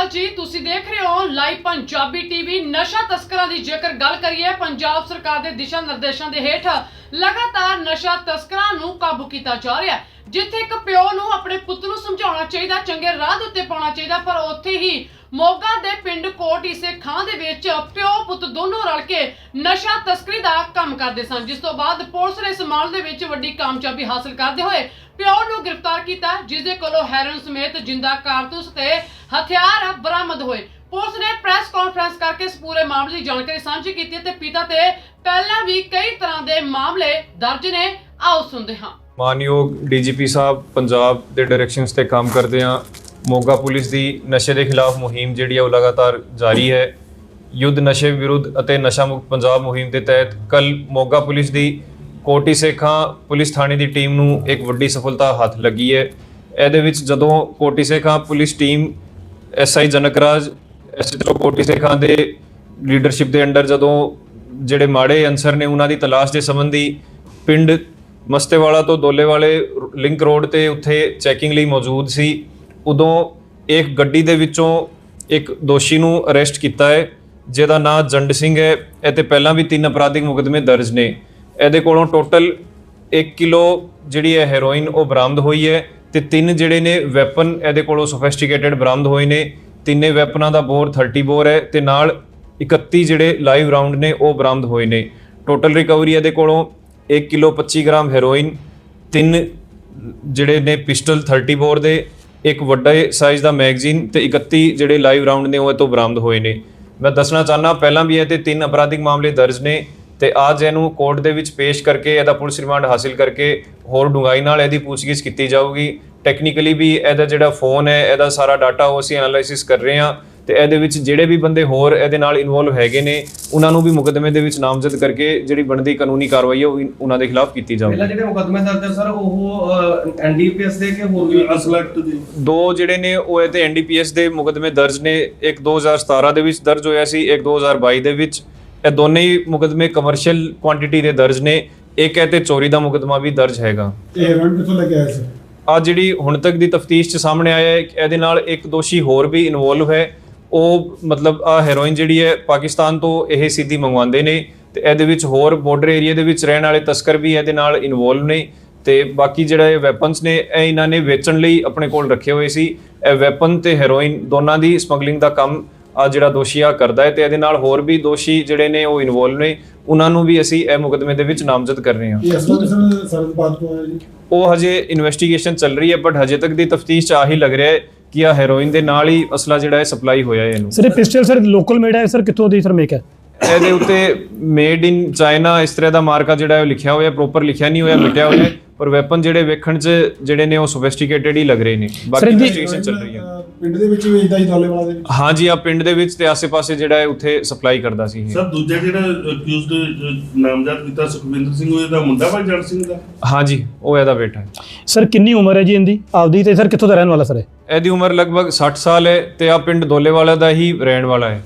ਅਕਾਲ ਜੀ, ਤੁਸੀਂ ਦੇਖ ਰਹੇ ਹੋ ਲਾਈਵ ਪੰਜਾਬੀ ਟੀਵੀ। ਨਸ਼ਾ ਤਸਕਰਾਂ ਦੀ ਜੇਕਰ ਗੱਲ ਕਰੀਏ, ਪੰਜਾਬ ਸਰਕਾਰ ਦੇ ਦਿਸ਼ਾ ਨਿਰਦੇਸ਼ਾਂ ਦੇ ਹੇਠ ਲਗਾਤਾਰ ਨਸ਼ਾ ਤਸਕਰਾਂ ਨੂੰ ਕਾਬੂ ਕੀਤਾ ਜਾ ਰਿਹਾ ਹੈ। ਜਿੱਥੇ ਇੱਕ ਪਿਓ ਨੂੰ ਆਪਣੇ ਪੁੱਤ ਨੂੰ ਸਮਝਾਉਣਾ ਚਾਹੀਦਾ, ਚੰਗੇ ਰਾਹ ਦੇ ਉੱਤੇ ਪਾਉਣਾ ਚਾਹੀਦਾ, ਪਰ ਉੱਥੇ ਹੀ ਮੋਗਾ ਦੇ ਪਿੰਡ ਕੋਟ ਇਸੇ ਖਾਂ ਦੇ ਵਿੱਚ ਪਿਓ ਪੁੱਤ ਦੋਨੋਂ ਰਲ ਕੇ ਨਸ਼ਾ ਤਸਕਰੀ ਦਾ ਕੰਮ ਕਰਦੇ ਸਨ। ਜਿਸ ਤੋਂ ਬਾਅਦ ਪੁਲਿਸ ਨੇ ਇਸ ਮਾਮਲੇ ਵਿੱਚ ਵੱਡੀ ਕਾਮਯਾਬੀ ਹਾਸਲ ਕਰਦੇ ਹੋਏ ਪਿਓ ਨੂੰ ਗ੍ਰਿਫਤਾਰ ਕੀਤਾ, ਜਿਸ ਦੇ ਕੋਲੋਂ ਹੈਰੋਇਨ ਸਮੇਤ ਜਿੰਦਾ ਕਾਰਤੂਸ ਤੇ ਹਥਿਆਰ ਬਰਾਮਦ ਹੋਏ। ਪੁਲਿਸ ਨੇ ਪ੍ਰੈਸ ਕਾਨਫਰੰਸ ਕਰਕੇ ਇਸ ਪੂਰੇ ਮਾਮਲੇ ਦੀ ਜਾਣਕਾਰੀ ਸਾਂਝੀ ਕੀਤੀ ਤੇ ਪਿਤਾ ਤੇ ਪਹਿਲਾਂ ਵੀ ਕਈ ਤਰ੍ਹਾਂ ਦੇ ਮਾਮਲੇ ਦਰਜ ਨੇ। ਆਓ ਸੁਣਦੇ ਹਾਂ। ਮਾਨਯੋਗ ਡੀਜੀਪੀ ਸਾਹਿਬ, ਪੰਜਾਬ ਦੇ ਡਾਇਰੈਕਸ਼ਨਸ ਤੇ ਕੰਮ ਕਰਦੇ ਆ ਮੋਗਾ ਪੁਲਿਸ ਦੀ ਨਸ਼ੇ ਦੇ ਖਿਲਾਫ ਮੁਹਿੰਮ ਜਿਹੜੀ ਹੈ ਉਹ ਲਗਾਤਾਰ ਜਾਰੀ ਹੈ। ਯੁੱਧ ਨਸ਼ੇ ਵਿਰੁੱਧ ਅਤੇ ਨਸ਼ਾ ਮੁਕਤ ਪੰਜਾਬ ਮੁਹਿੰਮ ਦੇ ਤਹਿਤ ਕੱਲ ਮੋਗਾ ਪੁਲਿਸ ਦੀ ਕੋਟੀ ਸੇਖਾਂ ਪੁਲਿਸ ਥਾਣੇ ਦੀ ਟੀਮ ਨੂੰ ਇੱਕ ਵੱਡੀ ਸਫਲਤਾ ਹੱਥ ਲੱਗੀ ਹੈ। ਇਹਦੇ ਵਿੱਚ ਜਦੋਂ Koti Sekhan police team SI Janakraj SHO Koti Sekhan ਦੇ ਲੀਡਰਸ਼ਿਪ ਦੇ ਅੰਡਰ ਜਦੋਂ ਜਿਹੜੇ ਮਾੜੇ ਅਨਸਰ ਨੇ ਉਹਨਾਂ ਦੀ ਤਲਾਸ਼ ਦੇ ਸੰਬੰਧੀ ਪਿੰਡ ਮਸਤੇਵਾਲਾ ਤੋਂ ਦੋਲੇਵਾਲੇ ਲਿੰਕ ਰੋਡ ਤੇ ਉੱਥੇ ਚੈਕਿੰਗ ਲਈ ਮੌਜੂਦ ਸੀ, ਉਦੋਂ ਇੱਕ ਗੱਡੀ ਦੇ ਵਿੱਚੋਂ ਇੱਕ ਦੋਸ਼ੀ ਨੂੰ ਅਰੈਸਟ ਕੀਤਾ ਹੈ। ਜਿਹਦਾ ਨਾਂ ਜੰਡ ਸਿੰਘ ਹੈ ਇਹ ਤੇ ਪਹਿਲਾਂ ਵੀ ਤਿੰਨ ਅਪਰਾਧਿਕ ਮੁਕਦਮੇ ਦਰਜ ਨੇ। ਇਹਦੇ ਕੋਲੋਂ ਟੋਟਲ 1 ਕਿਲੋ ਜਿਹੜੀ ਹੈ ਹੈਰੋਇਨ ਉਹ ਬਰਾਮਦ ਹੋਈ ਹੈ ਤੇ ਤਿੰਨ ਜਿਹੜੇ ਨੇ ਵੈਪਨ ਇਹਦੇ ਕੋਲੋਂ ਸੋਫਿਸਟੀਕੇਟਡ ਬਰਾਮਦ ਹੋਏ ਨੇ। ਤਿੰਨੇ ਵੈਪਨਾਂ ਦਾ ਬੋਰ 30 ਬੋਰ ਹੈ ਤੇ ਨਾਲ 31 ਜਿਹੜੇ ਲਾਈਵ ਰਾਉਂਡ ਨੇ ਉਹ ਬਰਾਮਦ ਹੋਏ ਨੇ। ਟੋਟਲ ਰਿਕਵਰੀ ਇਹਦੇ ਕੋਲੋਂ 1 ਕਿਲੋ 25 ਗ੍ਰਾਮ ਹੈਰੋਇਨ ਤਿੰਨ ਜਿਹੜੇ ਨੇ ਪਿਸਟਲ 30 ਬੋਰ ਦੇ, ਇੱਕ ਵੱਡੇ ਸਾਈਜ਼ ਦਾ ਮੈਗਜ਼ੀਨ ਤੇ 31 ਜਿਹੜੇ ਲਾਈਵ ਰਾਉਂਡ ਨੇ ਉਹ ਇਹ ਤੋਂ ਬਰਾਮਦ ਹੋਏ ਨੇ। ਮੈਂ ਦੱਸਣਾ ਚਾਹਨਾ ਪਹਿਲਾਂ ਵੀ ਇਹ ਤੇ ਤਿੰਨ ਅਪਰਾਧਿਕ ਮਾਮਲੇ ਦਰਜ ਨੇ ਤੇ ਅੱਜ ਇਹਨੂੰ ਕੋਰਟ ਦੇ ਵਿੱਚ ਪੇਸ਼ ਕਰਕੇ ਇਹਦਾ ਪੁਲਿਸ ਰਿਮਾਂਡ ਹਾਸਿਲ ਕਰਕੇ ਹੋਰ ਡੂੰਘਾਈ ਨਾਲ ਇਹਦੀ ਪੁੱਛਗਿੱਛ ਕੀਤੀ ਜਾਊਗੀ। ਟੈਕਨੀਕਲੀ ਵੀ ਇਹਦਾ ਜਿਹੜਾ ਫੋਨ ਹੈ, ਇਹਦਾ ਸਾਰਾ ਡਾਟਾ ਉਹ ਅਸੀਂ ਐਨਾਲਾਈਸਿਸ ਕਰ ਰਹੇ ਹਾਂ। ਤੇ ਇਹਦੇ ਵਿੱਚ ਜਿਹੜੇ ਵੀ ਬੰਦੇ ਹੋਰ ਇਹਦੇ ਨਾਲ ਇਨਵੋਲਵ ਹੈਗੇ ਨੇ ਉਹਨਾਂ ਨੂੰ ਵੀ ਮੁਕੱਦਮੇ ਦੇ ਵਿੱਚ ਨਾਮਜ਼ਦ ਕਰਕੇ ਜਿਹੜੀ ਬਣਦੀ ਕਾਨੂੰਨੀ ਕਾਰਵਾਈ ਹੈ ਉਹ ਉਹਨਾਂ ਦੇ ਖਿਲਾਫ ਕੀਤੀ ਪਹਿਲਾਂ ਜਿਹੜੇ ਮੁਕੱਦਮੇ ਦਰਜ ਹੈ ਸਰ ਉਹ ਐਨਡੀਪੀਐਸ ਦੇ ਕਿ ਹੋਰ ਵੀ ਅਸਲਟ ਦੀ। ਦੋ ਜਿਹੜੇ ਨੇ ਉਹ ਇਹ ਤੇ ਐਨਡੀਪੀਐਸ ਦੇ ਮੁਕਦਮੇ ਦਰਜ ਨੇ ਇੱਕ 2017 ਦੇ ਵਿੱਚ ਦਰਜ ਹੋਇਆ ਸੀ ਇੱਕ 2022 ਦੇ ਵਿੱਚ। ਇਹ ਦੋਨੇ ਹੀ ਮੁਕਦਮੇ ਕਮਰਸ਼ੀਅਲ ਕੁਆਂਟੀਟੀ ਦੇ ਦਰਜ ਨੇ ਇੱਕ ਹੈ ਤੇ ਚੋਰੀ ਦਾ ਮੁਕਦਮਾ ਵੀ ਦਰਜ ਹੈਗਾ। ਇਹ ਹੈਰੋਇਨ ਕਿੱਥੋਂ ਲੈ ਕੇ ਆਏ ਸੀ? ਆ ਜਿਹੜੀ ਹੁਣ ਤੱਕ ਦੀ ਤਫਤੀਸ਼ 'ਚ ਸਾਹਮਣੇ ਆਇਆ ਹੈ ਇਹਦੇ ਨਾਲ ਇੱਕ ਦੋਸ਼ੀ ਹੋਰ ਵੀ ਇਨਵੋਲਵ ਹੈ ਉਹ ਮਤਲਬ ਆ ਹੈਰੋਇਨ ਜਿਹੜੀ ਹੈ ਪਾਕਿਸਤਾਨ ਤੋਂ ਇਹ ਸਿੱਧੀ ਮੰਗਵਾਉਂਦੇ ਨੇ ਤੇ ਇਹਦੇ ਵਿੱਚ ਹੋਰ ਬਾਰਡਰ ਏਰੀਆ ਦੇ ਵਿੱਚ ਰਹਿਣ ਵਾਲੇ ਤਸਕਰ ਵੀ ਇਹਦੇ ਨਾਲ ਇਨਵੋਲਵ ਨੇ ਤੇ ਬਾਕੀ ਜਿਹੜਾ ਇਹ ਵੈਪਨਸ ਨੇ ਇਹ ਇਹਨਾਂ ਨੇ ਵੇਚਣ ਲਈ ਆਪਣੇ ਕੋਲ ਰੱਖੇ ਹੋਏ ਸੀ। ਇਹ ਵੈਪਨ ਤੇ ਹੈਰੋਇਨ ਦੋਨਾਂ ਦੀ ਸਮਗਲਿੰਗ ਦਾ ਕੰਮ ਆ ਜਿਹੜਾ ਦੋਸ਼ੀ ਆ ਕਰਦਾ ਹੈ ਤੇ ਇਹਦੇ ਨਾਲ ਹੋਰ ਵੀ ਦੋਸ਼ੀ ਜਿਹੜੇ ਨੇ ਉਹ ਇਨਵੋਲਵ ਨੇ। ਉਹਨਾਂ ਨੂੰ ਵੀ ਅਸੀਂ ਇਹ ਮੁਕਦਮੇ ਦੇ ਵਿੱਚ ਨਾਮਜ਼ਦ ਕਰ ਰਹੇ ਹਾਂ। ਇਹ ਅਸਲ ਵਿੱਚ ਸਰਦਬਾਦ ਤੋਂ ਆਇਆ ਜੀ? ਉਹ ਹਜੇ ਇਨਵੈਸਟੀਗੇਸ਼ਨ ਚੱਲ ਰਹੀ ਹੈ ਬਟ ਹਜੇ ਤੱਕ ਦੀ ਤਫਤੀਸ਼ ਚ ਆਹੀ ਲੱਗ ਰਿਹਾ ਹੈ ਕਿ ਆ ਹੈਰੋਇਨ ਦੇ ਨਾਲ ਹੀ ਅਸਲਾ ਜਿਹੜਾ ਹੈ ਸਪਲਾਈ ਹੋਇਆ ਹੈ ਇਹਨੂੰ। ਸਰ ਇਹ ਪਿਸਟਲ ਸਰ ਲੋਕਲ ਮੇਡ ਹੈ ਸਰ ਕਿੱਥੋਂ ਦੀ ਸਰ ਮੇਕ ਹੈ? ਇਹਦੇ ਉੱਤੇ ਮੇਡ ਇਨ ਚਾਈਨਾ ਇਸ ਤਰ੍ਹਾਂ ਦਾ ਮਾਰਕਾ ਜਿਹੜਾ ਹੈ ਉਹ ਲਿਖਿਆ ਹੋਇਆ ਪ੍ਰੋਪਰ ਲਿਖਿਆ ਨਹੀਂ ਹੋਇਆ ਮਿਟਿਆ ਹੋਇਆ ਪਰ ਵੈਪਨ ਜਿਹੜੇ ਵੇਖਣ 'ਚ ਜਿਹੜੇ ਨੇ ਉਹ ਸੋਫਿਸਟੀਕੇਟਡ ਹੀ ਲੱਗ ਰਹੇ ਨੇ। ਬਾਕੀ ਇਨਵੈਸਟੀਗੇਸ਼ਨ ਚੱਲ ਰਹੀ ਹੈ। ਪਿੰਡ ਦੇ ਵਿੱਚ ਵੇਚਦਾ ਹੀ ਦੋਲੇ ਵਾਲਾ ਦੇ ਵਿੱਚ? ਹਾਂਜੀ ਆ ਪਿੰਡ ਦੇ ਵਿੱਚ ਤੇ ਆਸੇ-ਪਾਸੇ ਜਿਹੜਾ ਹੈ ਉੱਥੇ ਸਪਲਾਈ ਕਰਦਾ ਸੀ ਇਹ। ਸਰ ਦੂਜਾ ਜਿਹੜਾ ਅਕਿਊਜ਼ਡ ਨਾਮਜ਼ਦ ਕੀਤਾ ਸੁਖਵਿੰਦਰ ਸਿੰਘ ਉਹ ਇਹਦਾ ਮੁੰਡਾ ਭਾਈ ਜਨ ਸਿੰਘ ਦਾ? ਹਾਂਜੀ ਉਹ ਇਹਦਾ ਬੇਟਾ ਹੈ। ਸਰ ਕਿੰਨੀ ਉਮਰ ਹੈ ਜੀ ਇਹਦੀ? ਆਪਦੀ ਤੇ ਸਰ ਕਿੱਥੋਂ ਦਾ ਰਹਿਣ ਵਾਲਾ ਸਰ ਇਹ? ਇਹਦੀ ਉਮਰ ਲਗਭਗ 60 ਸਾਲ ਹੈ ਤੇ ਆ ਪਿੰਡ ਦੋਲੇਵਾਲਾ ਦਾ ਹੀ ਰਹਿਣ ਵਾਲਾ ਹੈ।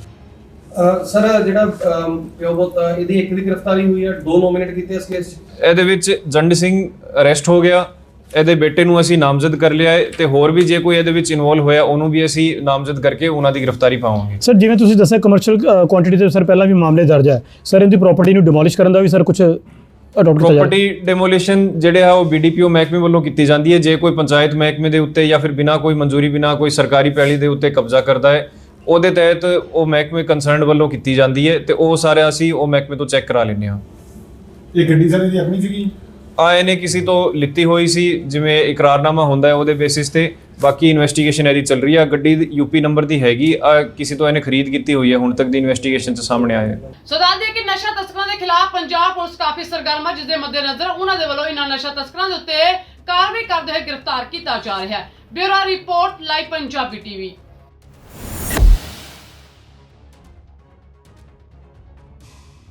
ਸਰ ਜਿਹੜਾ ਅਮ, ਪਿਓ ਪੁੱਤ ਇਹਦੀ ਇੱਕ ਦੀ ਗ੍ਰਿਫਤਾਰੀ ਹੋਈ ਹੈ ਦੋ ਨੋਮੀਨੇਟ ਕੀਤੇ ਇਸ ਕੇਸ ਇਹਦੇ ਵਿੱਚ ਜੰਡ ਸਿੰਘ ਅਰੈਸਟ ਹੋ ਗਿਆ ਇਹਦੇ ਬੇਟੇ ਨੂੰ ਅਸੀਂ ਨਾਮਜ਼ਦ ਕਰ ਲਿਆ ਹੈ ਤੇ ਹੋਰ ਵੀ ਜੇ ਕੋਈ ਇਹਦੇ ਵਿੱਚ ਇਨਵੋਲਵ ਹੋਇਆ ਉਹਨੂੰ ਵੀ ਅਸੀਂ ਨਾਮਜ਼ਦ ਕਰਕੇ ਉਹਨਾਂ ਦੀ ਗ੍ਰਿਫਤਾਰੀ ਪਾਵਾਂਗੇ। ਸਰ ਜਿਵੇਂ ਤੁਸੀਂ ਦੱਸਿਆ ਕਮਰਸ਼ੀਅਲ ਕੁਆਂਟੀਟੀ ਤੇ ਸਰ ਪਹਿਲਾਂ ਵੀ ਮਾਮਲੇ ਦਰਜ ਹੈ। ਸਰ ਇਹਦੀ ਪ੍ਰਾਪਰਟੀ ਨੂੰ ਡਿਮੋਲਿਸ਼ ਕਰਨ ਦਾ ਵੀ ਸਰ ਕੁਝ ਅਡਾਪਟ ਕੀਤਾ ਜਾ ਪ੍ਰਾਪਰਟੀ ਡੈਮੋਲੀਸ਼ਨ ਜਿਹੜੇ ਆ ਉਹ ਬੀਡੀਪੀਓ ਮਹਿਕਮੇ ਵੱਲੋਂ ਕੀਤੀ ਜਾਂਦੀ ਹੈ। ਜੇ ਕੋਈ ਪੰਚਾਇਤ ਮਹਿਕਮੇ ਦੇ ਉੱਤੇ ਜਾਂ ਫਿਰ ਬਿਨਾਂ ਕੋਈ ਮਨਜ਼ੂਰੀ ਬਿਨਾਂ ਕੋਈ ਸਰਕਾਰੀ ਪੈਲੀ ਦੇ ਉੱਤੇ ਕਬਜ਼ਾ ਕਰਦਾ ਹੈ ਉਹਦੇ ਤਹਿਤ ਉਹ ਮਹਿਕਮੇ ਕੰਸਰਨਡ ਵੱਲੋਂ ਕੀਤੀ ਜਾਂਦੀ ਹੈ ਤੇ ਉਹ ਸਾਰੇ ਅਸੀਂ ਉਹ ਮਹਿਕਮੇ ਤੋਂ ਚੈੱਕ ਕਰਾ ਲੈਂਦੇ ਹਾਂ। ਇਹ ਗੱਡੀ ਸਾਰੀ ਦੀ ਆਪਣੀ ਸੀਗੀ? ਆ ਇਹਨੇ ਕਿਸੇ ਤੋਂ ਲਿੱਤੀ ਹੋਈ ਸੀ ਜਿਵੇਂ ਇਕਰਾਰਨਾਮਾ ਹੁੰਦਾ ਹੈ ਉਹਦੇ ਬੇਸਿਸ ਤੇ। ਬਾਕੀ ਇਨਵੈਸਟੀਗੇਸ਼ਨ ਇਹਦੀ ਚੱਲ ਰਹੀ ਹੈ ਗੱਡੀ ਯੂਪੀ ਨੰਬਰ ਦੀ ਹੈਗੀ ਆ ਕਿਸੇ ਤੋਂ ਇਹਨੇ ਖਰੀਦ ਕੀਤੀ ਹੋਈ ਹੈ ਹੁਣ ਤੱਕ ਦੀ ਇਨਵੈਸਟੀਗੇਸ਼ਨ ਚ ਸਾਹਮਣੇ ਆਇਆ ਹੈ। ਸੋ ਦੱਸ ਦਈਏ ਕਿ ਨਸ਼ਾ ਤਸਕਰਾਂ ਦੇ ਖਿਲਾਫ ਪੰਜਾਬ ਪੁਲਿਸ ਕਾਫੀ ਸਰਗਰਮ ਹੈ ਜਿਸ ਦੇ ਮੱਦੇਨਜ਼ਰ ਉਹਨਾਂ ਦੇ ਵੱਲੋਂ ਇਹਨਾਂ ਨਸ਼ਾ ਤਸਕਰਾਂ ਦੇ ਉੱਤੇ ਕਾਰਵਾਈ ਕਰਦੇ ਹੋਏ ਗ੍ਰਿਫਤਾਰ ਕੀਤਾ ਜਾ ਰਿਹਾ ਹੈ। Bureau report live Punjabi TV.